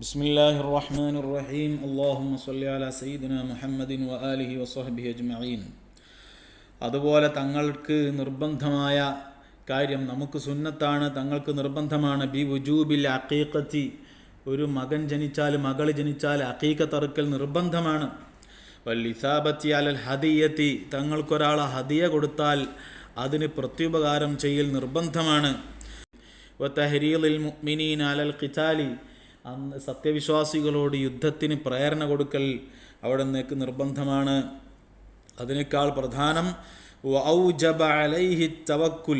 بسم الله الرحمن الرحيم اللهم صل على سيدنا محمد وآله وصحبه أجمعين അതുപോലെ തങ്ങൾക്ക് നിർബന്ധമായ കാര്യം നമുക്ക് സുന്നത്താണ് തങ്ങൾക്ക് നിർബന്ധമാണ് ബി വുജൂബിൽ അക്കീക്കത്തി ഒരു മകൻ ജനിച്ചാൽ മകൾ ജനിച്ചാൽ അക്കീക്ക തറുക്കൽ നിർബന്ധമാണ് വല്ലിസാബത്തി അലൽ ഹദിയത്തി തങ്ങൾക്കൊരാൾ ഹദിയ കൊടുത്താൽ അതിന് പ്രത്യുപകാരം ചെയ്യൽ നിർബന്ധമാണ് വത്തഹരീലിൽ മുഅ്മിനീന അലൽ ഖിതാലി അന്ന് സത്യവിശ്വാസികളോട് യുദ്ധത്തിന് പ്രേരണ കൊടുക്കൽ അവിടെ നിന്നേക്ക് നിർബന്ധമാണ്. അതിനേക്കാൾ പ്രധാനം വൗജബ അലൈഹി തവക്കുൽ.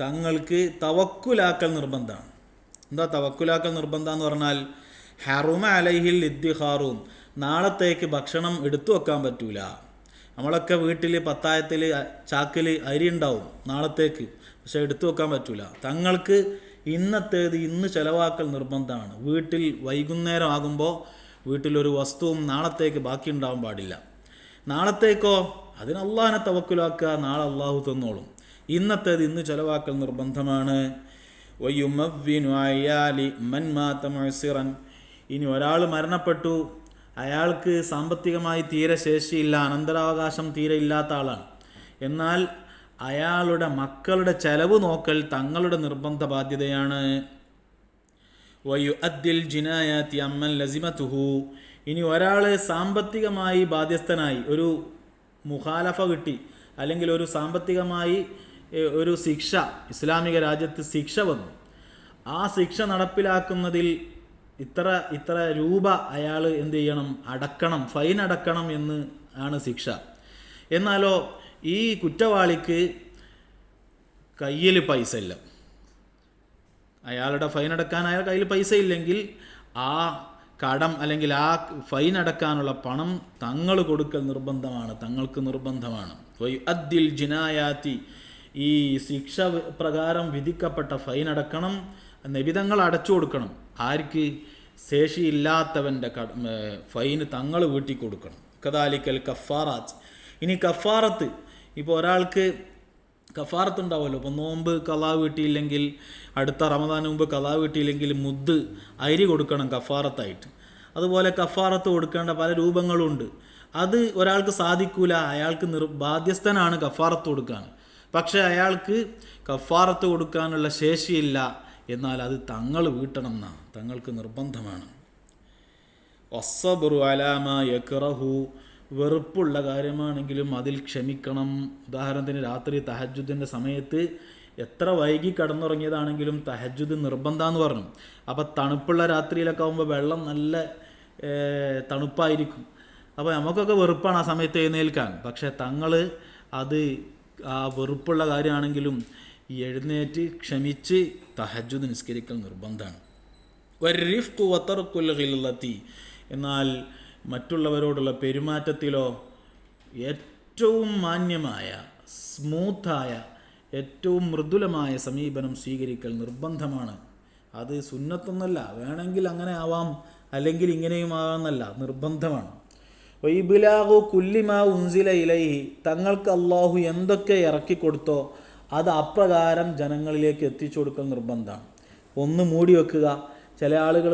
തങ്ങൾക്ക് തവക്കുലാക്കൽ നിർബന്ധമാണ്. എന്താ തവക്കുലാക്കൽ നിർബന്ധം എന്ന് പറഞ്ഞാൽ ഹറുമ അലൈഹിൽ ഇദ്ദിഹാറും നാളത്തേക്ക് ഭക്ഷണം എടുത്തു വെക്കാൻ പറ്റൂല. നമ്മളൊക്കെ വീട്ടിൽ പത്തായത്തിൽ ചാക്കിൽ അരി ഉണ്ടാവും നാളത്തേക്ക് പക്ഷെ എടുത്തു വെക്കാൻ പറ്റൂല. തങ്ങൾക്ക് ഇന്നത്തേത് ഇന്ന് ചിലവാക്കൽ നിർബന്ധമാണ്. വീട്ടിൽ വൈകുന്നേരം ആകുമ്പോൾ വീട്ടിലൊരു വസ്തുവും നാളത്തേക്ക് ബാക്കി ഉണ്ടാവാൻ പാടില്ല. നാളത്തേക്കോ? അതിന് അള്ളാഹിനെ തവക്കുലാക്കുക നാളെ അള്ളാഹു തന്നോളും. ഇന്നത്തേത് ഇന്ന് ചിലവാക്കൽ നിർബന്ധമാണ്. ഇനി ഒരാൾ മരണപ്പെട്ടു. അയാൾക്ക് സാമ്പത്തികമായി തീരെ ശേഷിയില്ല അനന്തരാവകാശം തീരെ ഇല്ലാത്ത ആളാണ്. എന്നാൽ അയാളുടെ മക്കളുടെ ചെലവ് നോക്കൽ തങ്ങളുടെ നിർബന്ധ ബാധ്യതയാണ് വയു അദ്ദിൽ ജിനായാത്തി അമ്മൻ ലസിമത്തുഹു ഇനി ഒരാൾ സാമ്പത്തികമായി ബാധ്യസ്ഥനായി ഒരു മുഖാലഫ കിട്ടി അല്ലെങ്കിൽ ഒരു സാമ്പത്തികമായി ഒരു ശിക്ഷ ഇസ്ലാമിക രാജ്യത്ത് ശിക്ഷ വന്നു. ആ ശിക്ഷ നടപ്പിലാക്കുന്നതിൽ ഇത്ര ഇത്ര രൂപ അയാൾ എന്ത് ചെയ്യണം? അടക്കണം ഫൈൻ അടക്കണം എന്ന് ആണ് ശിക്ഷ. എന്നാലോ ഈ കുറ്റവാളിക്ക് കയ്യിൽ പൈസ ഇല്ല അയാളുടെ ഫൈൻ അടക്കാൻ അയാൾ കയ്യിൽ പൈസ ഇല്ലെങ്കിൽ ആ കടം അല്ലെങ്കിൽ ആ ഫൈൻ അടക്കാനുള്ള പണം തങ്ങൾ കൊടുക്കൽ നിർബന്ധമാണ് തങ്ങൾക്ക് നിർബന്ധമാണ്. അദ്ദിൽ ജിനായാത്തി. ഈ ശിക്ഷ പ്രകാരം വിധിക്കപ്പെട്ട ഫൈൻ അടക്കണം നിബിതങ്ങൾ അടച്ചു കൊടുക്കണം. ആർക്ക് ശേഷിയില്ലാത്തവന്റെ കട ഫൈന് തങ്ങൾ വീട്ടി കൊടുക്കണം കദാലിക്കൽ കഫാറാത്ത്. ഇനി കഫാറത്ത് ഇപ്പോൾ ഒരാൾക്ക് കഫാറത്ത് ഉണ്ടാവുമല്ലോ ഇപ്പോൾ നോമ്പ് കലാവ് കിട്ടിയില്ലെങ്കിൽ അടുത്ത റമദാന് മുമ്പ് കലാവ് കിട്ടിയില്ലെങ്കിൽ മുദ് അരി കൊടുക്കണം കഫാറത്തായിട്ട്. അതുപോലെ കഫാറത്ത് കൊടുക്കേണ്ട പല രൂപങ്ങളുണ്ട്. അത് ഒരാൾക്ക് സാധിക്കൂല അയാൾക്ക് നിർ ബാധ്യസ്ഥനാണ് കഫാറത്ത് കൊടുക്കാൻ. പക്ഷേ അയാൾക്ക് കഫാറത്ത് കൊടുക്കാനുള്ള ശേഷിയില്ല. എന്നാൽ അത് തങ്ങൾ വീട്ടണം എന്നാണ്. തങ്ങൾക്ക് നിർബന്ധമാണ്. ഒസ്സബുറു അലാമ യക്റഹു വെറുപ്പുള്ള കാര്യമാണെങ്കിലും അതിൽ ക്ഷമിക്കണം. ഉദാഹരണത്തിന് രാത്രി തഹജുദിന്റെ സമയത്ത് എത്ര വൈകി കടന്നുറങ്ങിയതാണെങ്കിലും തഹജുദ് നിർബന്ധമെന്ന് പറഞ്ഞു. അപ്പോൾ തണുപ്പുള്ള രാത്രിയിലൊക്കെ ആകുമ്പോൾ വെള്ളം നല്ല തണുപ്പായിരിക്കും. അപ്പോൾ നമുക്കൊക്കെ വെറുപ്പാണ് ആ സമയത്ത് എഴുന്നേൽക്കാൻ. പക്ഷേ തങ്ങൾ അത് ആ വെറുപ്പുള്ള കാര്യമാണെങ്കിലും എഴുന്നേറ്റ് ക്ഷമിച്ച് തഹജുദ് നിസ്കരിക്കൽ നിർബന്ധമാണ് വരിഫ്കു വത്തർക്കുൽ ഖില്ലത്തി. എന്നാൽ മറ്റുള്ളവരോടുള്ള പെരുമാറ്റത്തിലോ ഏറ്റവും മാന്യമായ സ്മൂത്തായ ഏറ്റവും മൃദുലമായ സമീപനം സ്വീകരിക്കൽ നിർബന്ധമാണ്. അത് സുന്നത്തൊന്നല്ല വേണമെങ്കിൽ അങ്ങനെ ആവാം അല്ലെങ്കിൽ ഇങ്ങനെയും ആവാമെന്നല്ല നിർബന്ധമാണ്. വൈബിലാഹു കുല്ലിമാ ഉൻസില ഇലൈഹി തങ്ങൾക്ക് അള്ളാഹു എന്തൊക്കെ ഇറക്കി കൊടുത്തോ അത് അപ്രകാരം ജനങ്ങളിലേക്ക് എത്തിച്ചു കൊടുക്കൽ നിർബന്ധമാണ്. ഒന്ന് മൂടി വെക്കുക ചില ആളുകൾ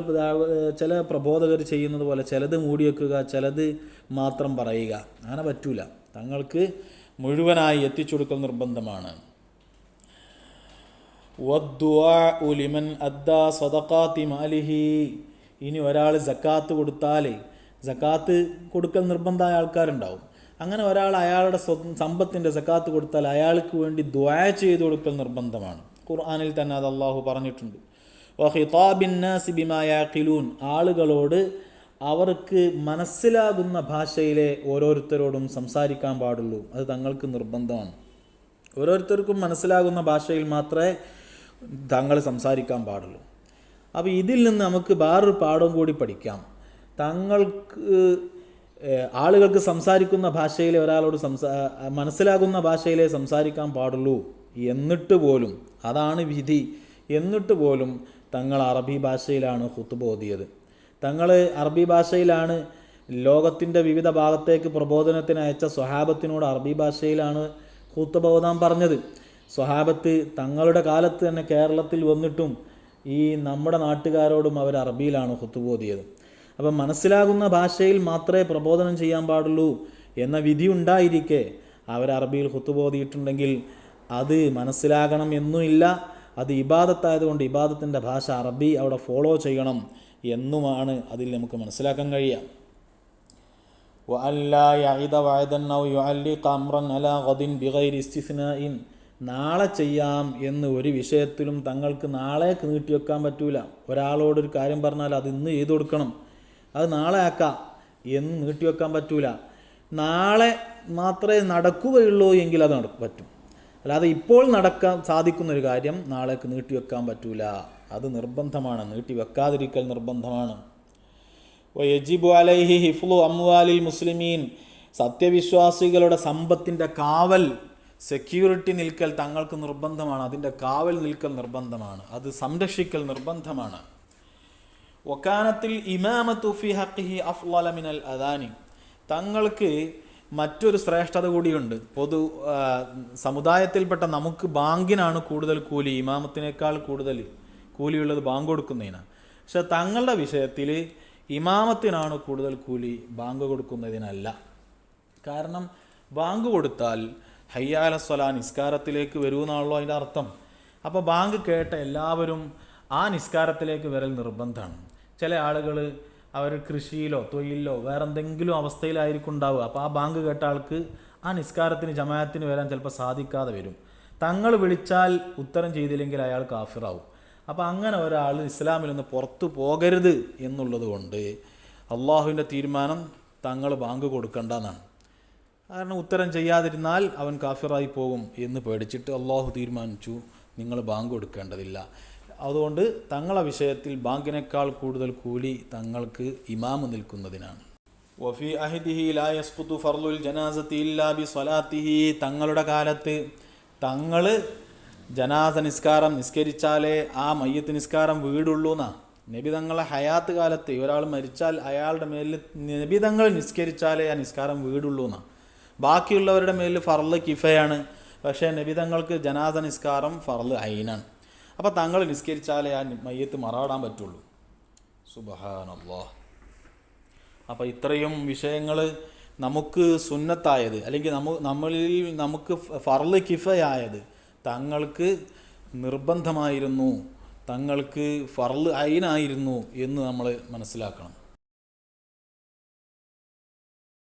ചില പ്രബോധകർ ചെയ്യുന്നത് പോലെ ചിലത് മൂടി വെക്കുക ചിലത് മാത്രം പറയുക. അങ്ങനെ പറ്റൂല. തങ്ങൾക്ക് മുഴുവനായി എത്തിച്ചു കൊടുക്കൽ നിർബന്ധമാണ് ഉലിമൻ ലിമൻ അദ്ദാ ഇനി ഒരാൾ ജക്കാത്ത് കൊടുത്താൽ ജക്കാത്ത് കൊടുക്കൽ നിർബന്ധമായ ആൾക്കാരുണ്ടാവും. അങ്ങനെ ഒരാൾ അയാളുടെ സമ്പത്തിന്റെ സക്കാത്ത് കൊടുത്താൽ അയാൾക്ക് വേണ്ടി ദ്വായ ചെയ്ത് കൊടുക്കൽ നിർബന്ധമാണ്. ഖുർആാനിൽ തന്നെ അത് അള്ളാഹു പറഞ്ഞിട്ടുണ്ട്. വഹിതാബിൻ നാസി ബിമാ ആളുകളോട് അവർക്ക് മനസ്സിലാകുന്ന ഭാഷയിലെ ഓരോരുത്തരോടും സംസാരിക്കാൻ പാടുള്ളൂ. അത് തങ്ങൾക്ക് നിർബന്ധമാണ്. ഓരോരുത്തർക്കും മനസ്സിലാകുന്ന ഭാഷയിൽ മാത്രമേ തങ്ങൾ സംസാരിക്കാൻ പാടുള്ളൂ. അപ്പോൾ ഇതിൽ നിന്ന് നമുക്ക് വേറൊരു പാഠം കൂടി പഠിക്കാം. തങ്ങൾക്ക് ആളുകൾക്ക് സംസാരിക്കുന്ന ഭാഷയിലെ ഒരാളോട് സംസാ മനസ്സിലാകുന്ന ഭാഷയിലെ സംസാരിക്കാൻ പാടുള്ളൂ എന്നിട്ട് പോലും. അതാണ് വിധി. എന്നിട്ട് പോലും തങ്ങൾ അറബി ഭാഷയിലാണ് ഹുത്തുബ ഓതിയത്. തങ്ങൾ അറബി ഭാഷയിലാണ് ലോകത്തിന്റെ വിവിധ ഭാഗത്തേക്ക് പ്രബോധനത്തിന് അയച്ച സ്വഹാബത്തിനോട് അറബി ഭാഷയിലാണ് ഹുത്തുബ ഓതാൻ പറഞ്ഞത്. സ്വഹാബത്ത് തങ്ങളുടെ കാലത്ത് തന്നെ കേരളത്തിൽ വന്നിട്ടും ഈ നമ്മുടെ നാട്ടുകാരോടും അവർ അറബിയിലാണ് ഹുത്തുബോധിയത് അപ്പം മനസ്സിലാകുന്ന ഭാഷയിൽ മാത്രമേ പ്രബോധനം ചെയ്യാൻ പാടുള്ളൂ എന്ന വിധി ഉണ്ടായിരിക്കെ അവർ അറബിയിൽ ഹുത്തുബോധിയിട്ടുണ്ടെങ്കിൽ അത് മനസ്സിലാകണം എന്നുമില്ല. അത് ഇബാദത്തായതുകൊണ്ട് ഇബാദത്തിന്റെ ഭാഷ അറബി അവിടെ ഫോളോ ചെയ്യണം എന്നുമാണ് അതിൽ നമുക്ക് മനസ്സിലാക്കാൻ കഴിയാം നാളെ ചെയ്യാം എന്ന് ഒരു വിഷയത്തിലും തങ്ങൾക്ക് നാളെ നീട്ടിവെക്കാൻ പറ്റൂല. ഒരാളോടൊരു കാര്യം പറഞ്ഞാൽ അത് ഇന്ന് ചെയ്തു കൊടുക്കണം. അത് നാളെ ആക്കാം എന്ന് നീട്ടിവെക്കാൻ പറ്റൂല. നാളെ മാത്രമേ നടക്കുകയുള്ളൂ എങ്കിൽ അത് നടക്കും പറ്റും. അല്ലാതെ ഇപ്പോൾ നടക്കാൻ സാധിക്കുന്ന ഒരു കാര്യം നാളേക്ക് നീട്ടിവെക്കാൻ പറ്റൂല. അത് നിർബന്ധമാണ്. നീട്ടിവെക്കാതിരിക്കൽ നിർബന്ധമാണ്. യജിബു അലൈഹി ഹിഫ്ലു അംവാലിൽ മുസ്ലിമീൻ സത്യവിശ്വാസികളുടെ സമ്പത്തിന്റെ കാവൽ സെക്യൂരിറ്റി നിൽക്കൽ തങ്ങൾക്ക് നിർബന്ധമാണ്. അതിന്റെ കാവൽ നിൽക്കൽ നിർബന്ധമാണ്. അത് സംരക്ഷിക്കൽ നിർബന്ധമാണ്. ഒക്കാനത്തിൽ ഇമാമത്തുഫി ഹക്കിഹി ഹഖിഹി അഫ്ളല മിനൽ അദാനി. തങ്ങൾക്ക് മറ്റൊരു ശ്രേഷ്ഠത കൂടിയുണ്ട്. പൊതു സമുദായത്തിൽപ്പെട്ട നമുക്ക് ബാങ്കിനാണ് കൂടുതൽ കൂലി ഇമാമത്തിനേക്കാൾ കൂടുതൽ കൂലിയുള്ളത് ബാങ്ക് കൊടുക്കുന്നതിനാണ്. പക്ഷെ തങ്ങളുടെ വിഷയത്തിൽ ഇമാമത്തിനാണ് കൂടുതൽ കൂലി ബാങ്ക് കൊടുക്കുന്നതിനല്ല. കാരണം ബാങ്ക് കൊടുത്താൽ ഹയ്യാല സ്വല നിസ്കാരത്തിലേക്ക് വരുമെന്നാണല്ലോ അതിന്റെ അർത്ഥം. അപ്പോൾ ബാങ്ക് കേട്ട എല്ലാവരും ആ നിസ്കാരത്തിലേക്ക് വരൽ നിർബന്ധമാണ്. ചില ആളുകൾ അവർ കൃഷിയിലോ തൊഴിലിലോ വേറെ എന്തെങ്കിലും അവസ്ഥയിലായിരിക്കും ഉണ്ടാവുക അപ്പോൾ ആ ബാങ്ക് കേട്ട ആൾക്ക് ആ നിസ്കാരത്തിന് ജമാഅത്തിന് വരാൻ ചിലപ്പോൾ സാധിക്കാതെ വരും. തങ്ങൾ വിളിച്ചാൽ ഉത്തരം ചെയ്തില്ലെങ്കിൽ അയാൾ കാഫിറാവും. അപ്പോൾ അങ്ങനെ ഒരാൾ ഇസ്ലാമിൽ നിന്ന് പുറത്തു പോകരുത് എന്നുള്ളത് കൊണ്ട് അള്ളാഹുവിന്റെ തീരുമാനം തങ്ങൾ ബാങ്ക് കൊടുക്കണ്ടെന്നാണ്. കാരണം ഉത്തരം ചെയ്യാതിരുന്നാൽ അവൻ കാഫിറായി പോകും എന്ന് പേടിച്ചിട്ട് അള്ളാഹു തീരുമാനിച്ചു നിങ്ങൾ ബാങ്ക് കൊടുക്കേണ്ടതില്ല. അതുകൊണ്ട് തങ്ങളെ വിഷയത്തിൽ ബാങ്കിനേക്കാൾ കൂടുതൽ കൂലി തങ്ങൾക്ക് ഇമാമ് നിൽക്കുന്നതിനാണ്. വഫി അഹിദിഹി ലാ യസ്ഖുതു ഫർലുൽ ജനാസത്തി ഇല്ലാ ബി സ്വലാത്തിഹി. തങ്ങളുടെ കാലത്ത് തങ്ങൾ ജനാസ നിസ്കാരം നിസ്കരിച്ചാലേ ആ മയ്യത്ത് നിസ്കാരം വീടുള്ളൂ എന്നാ നബി തങ്ങളെ ഹയാത്ത് കാലത്ത് ഒരാൾ മരിച്ചാൽ അയാളുടെ മേലിൽ നബി തങ്ങൾ നിസ്കരിച്ചാലേ ആ നിസ്കാരം വീടുള്ളൂ എന്നാ ബാക്കിയുള്ളവരുടെ മേലിൽ ഫർൾ കിഫയാണ്. പക്ഷേ നബി തങ്ങൾക്ക് ജനാസ നിസ്കാരം ഫർൾ ഐനാണ് അപ്പോൾ തങ്ങൾ നിസ്കരിച്ചാലേ ആ മയ്യത്ത് മറാടാൻ പറ്റുള്ളൂ. സുബഹാനല്ലോ. അപ്പോൾ ഇത്രയും വിഷയങ്ങൾ നമുക്ക് സുന്നത്തായത് അല്ലെങ്കിൽ നമ്മ നമ്മളിൽ നമുക്ക് ഫർൾ കിഫയായത് തങ്ങൾക്ക് നിർബന്ധമായിരുന്നു തങ്ങൾക്ക് ഫർൾ അയിനായിരുന്നു എന്ന് നമ്മൾ മനസ്സിലാക്കണം.